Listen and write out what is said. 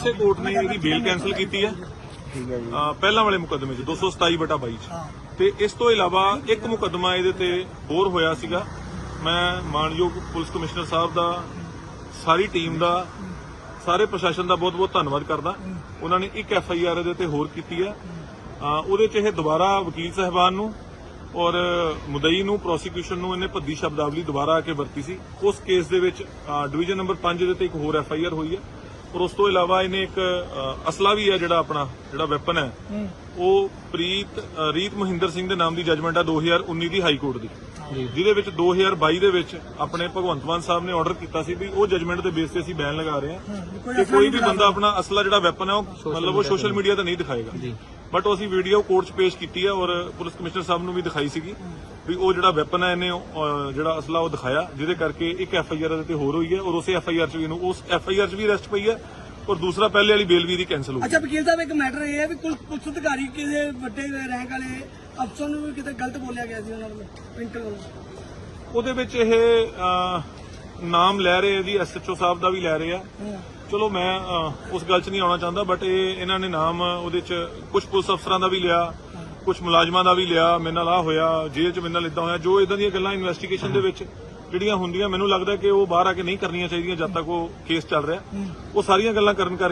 ਉਸੇ ਕੋਰਟ ਨੇ ਇਹਦੀ ਬੇਲ ਕੈਨਸਲ ਕੀਤੀ ਹੈ। ਪਹਿਲਾਂ ਵਾਲੇ ਮੁਕੱਦਮੇ 'ਚ 227 ਬਟਾ 22 'ਚ। ਤੇ ਇਸ ਤੋਂ ਇਲਾਵਾ ਇੱਕ ਮੁਕੱਦਮਾ ਇਹਦੇ ਤੇ ਹੋਰ ਹੋਇਆ ਸੀਗਾ। ਮੈਂ ਮਾਨਯੋਗ ਪੁਲਿਸ ਕਮਿਸ਼ਨਰ ਸਾਹਿਬ ਦਾ ਸਾਰੀ ਟੀਮ ਦਾ ਸਾਰੇ ਪ੍ਰਸ਼ਾਸਨ ਦਾ ਬਹੁਤ-ਬਹੁਤ ਧੰਨਵਾਦ ਕਰਦਾ। ਉਹਨਾਂ ਨੇ ਇੱਕ ਐਫ ਆਈ ਆਰ ਇਹਦੇ ਤੇ ਹੋਰ ਕੀਤੀ ਹੈ। ਉਹਦੇ 'ਚ ਇਹ ਦੁਬਾਰਾ ਵਕੀਲ ਸਾਹਿਬਾਨ ਨੂੰ ਔਰ ਮੁਦਈ ਨੂੰ ਪ੍ਰੋਸੀਕਿਊਸ਼ਨ ਨੂੰ ਇਹਨੇ ਭੱਦੀ ਸ਼ਬਦਾਵਲੀ ਦੁਬਾਰਾ ਆ ਕੇ ਵਰਤੀ ਸੀ। ਉਸ ਕੇਸ ਦੇ ਵਿੱਚ ਡਿਵੀਜ਼ਨ ਨੰਬਰ 5 ਦੇ ਤੇ ਇੱਕ ਹੋਰ ਐਫ ਆਈ ਆਰ ਹੋਈ ਹੈ। ਔਰ ਉਸ ਤੋਂ ਇਲਾਵਾ ਇਹਨੇ ਇੱਕ ਅਸਲਾ ਵੀ ਹੈ ਜਿਹੜਾ ਆਪਣਾ ਜਿਹੜਾ ਵੈਪਨ ਹੈ। ਉਹ ਪ੍ਰੀਤ ਰੀਤ ਮਹਿੰਦਰ ਸਿੰਘ ਦੇ ਨਾਮ ਦੀ ਜੱਜਮੈਂਟ ਆ 2019 ਦੀ ਹਾਈ ਕੋਰਟ ਦੀ। ਜਿਹਦੇ ਵਿੱਚ 2022 ਦੇ ਵਿੱਚ ਆਪਣੇ ਭਗਵੰਤ ਮਾਨ ਸਾਹਿਬ ਨੇ ਆਰਡਰ ਕੀਤਾ ਸੀ ਵੀ ਉਹ ਜੱਜਮੈਂਟ ਦੇ ਬੇਸ ਤੇ ਅਸੀਂ ਬੈਨ ਲਗਾ ਰਹੇ ਹਾਂ ਕਿ ਕੋਈ ਵੀ ਬੰਦਾ ਆਪਣਾ ਅਸਲਾ ਜਿਹੜਾ ਵੈਪਨ ਹੈ ਉਹ ਮਤਲਬ ਉਹ ਸੋਸ਼ਲ ਮੀਡੀਆ ਤੇ। ਨਹੀਂ ਦਿਖਾਏਗਾ। ਬਟ ਉਹ ਅਸੀਂ ਵੀਡੀਓ ਕੋਰਟ 'ਚ ਪੇਸ਼ ਕੀਤੀ ਹੈ ਔਰ ਪੁਲਿਸ ਕਮਿਸ਼ਨਰ ਸਾਹਿਬ ਨੂੰ ਵੀ ਦਿਖਾਈ ਸੀਗੀ ਵੀ ਉਹ ਜਿਹੜਾ ਵੈਪਨ ਹੈ ਇਹਨੇ ਜਿਹੜਾ ਅਸਲਾ ਉਹ ਦਿਖਾਇਆ ਜਿਹਦੇ ਕਰਕੇ ਇੱਕ ਐਫ ਆਈ ਆਰ ਦੇ ਤੇ ਹੋਰ ਹੋਈ ਹੈ ਔਰ ਉਸੇ ਐਫ ਆਈ ਆਰ 'ਚ ਵੀ ਇਹਨੂੰ ਉਸ ਐਫ ਆਈ ਆਰ 'ਚ ਵੀ ਅਰੈਸਟ ਪਈ ਹੈ ਔਰ ਦੂਸਰਾ ਪਹਿਲੇ ਵਾਲੀ ਬੇਲ ਵੀ ਇਹਦੀ ਕੈਨਸਲ ਹੋ ਗਈ। ਅੱਛਾ ਵਕੀਲ ਸਾਹਿਬ ਇੱਕ ਮੈਟਰ ਇਹ ਹੈ ਵੀ ਕੁਲ ਪੁਲਿਸ ਅਧਿਕਾਰੀ ਕਿਸੇ ਵੱਡੇ ਰੈਂਕ ਵਾਲੇ ਅਫਸਰ ਨੂੰ ਵੀ ਕਿਤੇ ਗਲਤ ਬੋਲਿਆ ਗਿਆ ਸੀ ਉਹਨਾਂ ਪ੍ਰਿੰਕਲ ਵੱਲੋਂ? ਉਹਦੇ ਵਿੱਚ ਇਹ ਨਾਮ ਲੈ ਰਹੇ ਆ ਜੀ ਐਸਐਚਓ ਸਾਹਿਬ ਦਾ ਵੀ ਲੈ ਰਹੇ ਆ। ਚਲੋ ਮੈਂ ਉਸ ਗੱਲ 'ਚ ਨਹੀਂ ਆਉਣਾ ਚਾਹੁੰਦਾ ਬਟ ਇਹ ਇਹਨਾਂ ਨੇ ਨਾਮ ਉਹਦੇ 'ਚ ਕੁਝ ਪੁਲਿਸ ਅਫਸਰਾਂ ਦਾ ਵੀ ਲਿਆ ਕੁਝ ਮੁਲਾਜ਼ਮਾਂ ਦਾ ਵੀ ਲਿਆ ਮੇਰੇ ਨਾਲ ਆ ਹੋਇਆ ਜੇਲ੍ਹ 'ਚ ਮੇਰੇ ਨਾਲ ਇਦਾਂ ਹੋਇਆ ਜੋ ਇਦਾਂ ਦੀਆਂ ਗੱਲਾਂ ਇਨਵੈਸਟੀਗੇਸ਼ਨ ਦੇ ਵਿੱਚ ਜਿਹੜੀਆਂ ਹੁੰਦੀਆਂ ਮੈਨੂੰ ਲੱਗਦਾ ਕਿ ਉਹ ਬਾਹਰ ਆ ਕੇ ਨਹੀਂ ਕਰਨੀਆਂ ਚਾਹੀਦੀਆਂ ਜਦ ਤੱਕ ਉਹ ਕੇਸ ਚੱਲ ਰਿਹਾ। ਉਹ ਸਾਰੀਆਂ ਗੱਲਾਂ ਕਰਨ ਕਰਕੇ